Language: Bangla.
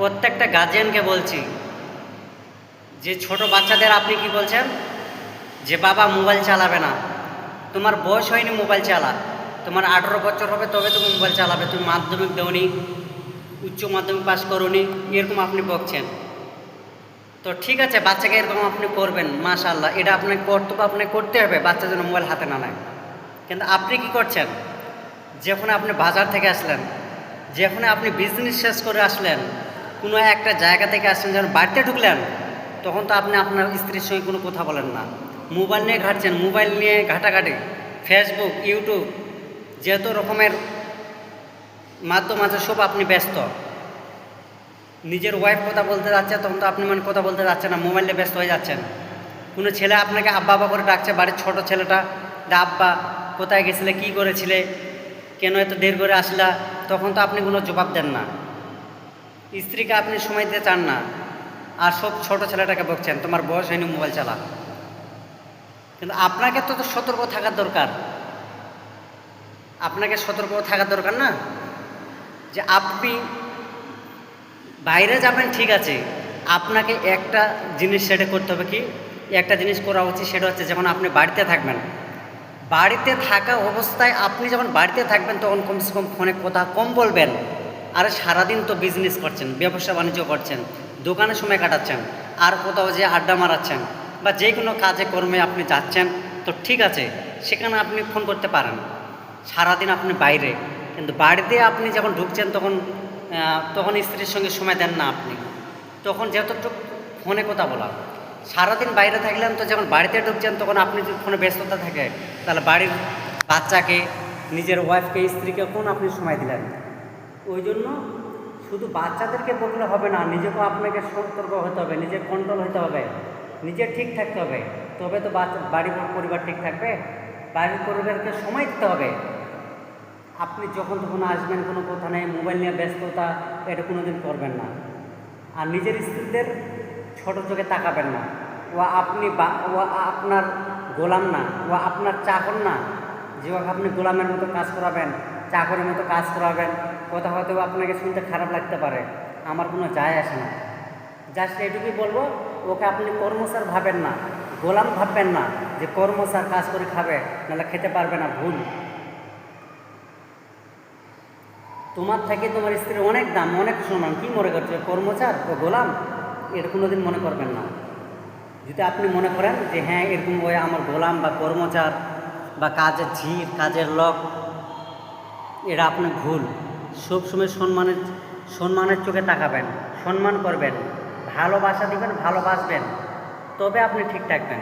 প্রত্যেকটা গার্জিয়ানকে বলছি, যে ছোট বাচ্চাদের আপনি কি বলছেন? যে বাবা মোবাইল চালাবে না। তোমার বয়স হয়নি মোবাইল চালা। তোমার আঠেরো বছর হবে, তবে তুমি মোবাইল চালাবে। তুমি মাধ্যমিক দেওনি, উচ্চ মাধ্যমিক পাস করোনি, এরকম আপনি বকছেন। তো ঠিক আছে, বাচ্চাকে এরকম আপনি করবেন মাশাল্লাহ এটা আপনার কর্তব্য আপনাকে করতে হবে, বাচ্চা যেন মোবাইল হাতে না নেয়। কিন্তু আপনি কি করছেন? যখন আপনি বাজার থেকে আসলেন, যখন আপনি বিজনেস শেষ করে আসলেন কোনো একটা জায়গা থেকে আসছেন, যখন বাড়িতে ঢুকলেন, তখন তো আপনি আপনার স্ত্রীর সঙ্গে কোনো কথা বলেন না। মোবাইল নিয়ে ঘাটছেন, মোবাইল নিয়ে ঘাটাঘাটি ফেসবুক ইউটিউব যেহেতু রকমের মাধ্যম আছে, সব আপনি ব্যস্ত। নিজের ওয়াইফ কথা বলতে যাচ্ছে, তখন তো আপনি মানে কথা বলতে যাচ্ছেন না, মোবাইলে ব্যস্ত হয়ে যাচ্ছেন। কোনো ছেলে আপনাকে আব্বা আব্বা করে ডাকছে, বাড়ির ছোট ছেলেটা যে আব্বা, কোথায় গেছিলে, কী করেছিলে, কেন এত দেরি করে আসলা? তখন তো আপনি কোনো জবাব দেন না। স্ত্রীকে আপনি সময় দিতে চান না, আর সব ছোট ছেলেটাকে বকছেন, তোমার বয়স হয়নি মোবাইল চালা। কিন্তু আপনাকে তো সতর্ক থাকার দরকার। আপনাকে সতর্ক থাকার দরকার না যে আপনি বাইরে যাবেন, ঠিক আছে, আপনাকে একটা জিনিস সেটা করতে হবে কি? একটা জিনিস করা উচিত সেটা হচ্ছে যখন আপনি বাড়িতে থাকবেন। বাড়িতে থাকা অবস্থায় আপনি যখন বাড়িতে থাকবেন, তখন কমসে কম ফোনে কথা কম বলবেন। আর সারাদিন তো বিজনেস করছেন, ব্যবসা বাণিজ্য করছেন দোকানে সময় কাটাচ্ছেন, আর কোথাও যে আড্ডা মারাচ্ছেন বা যে কোনো কাজে কর্মে আপনি যাচ্ছেন, তো ঠিক আছে, সেখানে আপনি ফোন করতে পারেন। সারাদিন আপনি বাইরে, কিন্তু বাড়িতে আপনি যখন ঢুকছেন তখন তখন স্ত্রীর সঙ্গে সময় দেন না আপনি। তখন যতটুকু ফোনে কথা বলা, সারাদিন বাইরে থাকলেন তো যখন বাড়িতে ঢুকছেন তখন আপনি যদি ফোনে ব্যস্ততা থাকে, তাহলে বাড়ির বাচ্চাকে, নিজের ওয়াইফকে স্ত্রীকে কোন আপনি সময় দিলেন? ওই জন্য শুধু বাচ্চাদেরকে বললে হবে না, নিজেকেও আপনাকে সতর্ক হতে হবে নিজের কন্ট্রোল হতে হবে, নিজে ঠিক থাকতে হবে। তবে তো বাচ্চা, বাড়ির পরিবার ঠিক থাকবে, বাড়ির পরিবারকে সময় দিতে হবে। আপনি যখন তখন আসবেন, কোনো কথা নেই মোবাইল নিয়ে ব্যস্ততা, এটা কোনো দিন করবেন না। আর নিজের স্ত্রীদের ছোট চোখে তাকাবেন না। ও আপনি বা- ও আপনার গোলাম না ও আপনার চাকর না যেভাবে আপনি গোলামের মতো কাজ করাবেন চাকরের মতো কাজ করাবেন, কথা হয়তো আপনাকে শুনতে খারাপ লাগতে পারে। আমার কোনো যায় আসে না। জাস্ট এটুকুই বলব, ওকে আপনি কর্মচার ভাবেন না, গোলাম ভাববেন না যে কর্মচার কাজ করে খাবে, নাহলে খেতে পারবে না, ভুল। তোমার থেকে তোমার স্ত্রীর অনেক দাম, অনেক সম্মান কী মনে করছে, কর্মচার ও গোলাম? এটা কোনোদিন মনে করবেন না। যদি আপনি মনে করেন যে হ্যাঁ এরকম ওই আমার গোলাম বা কর্মচার বা কাজের ঝির, কাজের লোক এটা আপনি ভুল। সবসময় সম্মানের সম্মানের চোখে তাকাবেন, সম্মান করবেন, ভালোবাসা দিবেন, ভালোবাসবেন, তবে আপনি ঠিক থাকবেন।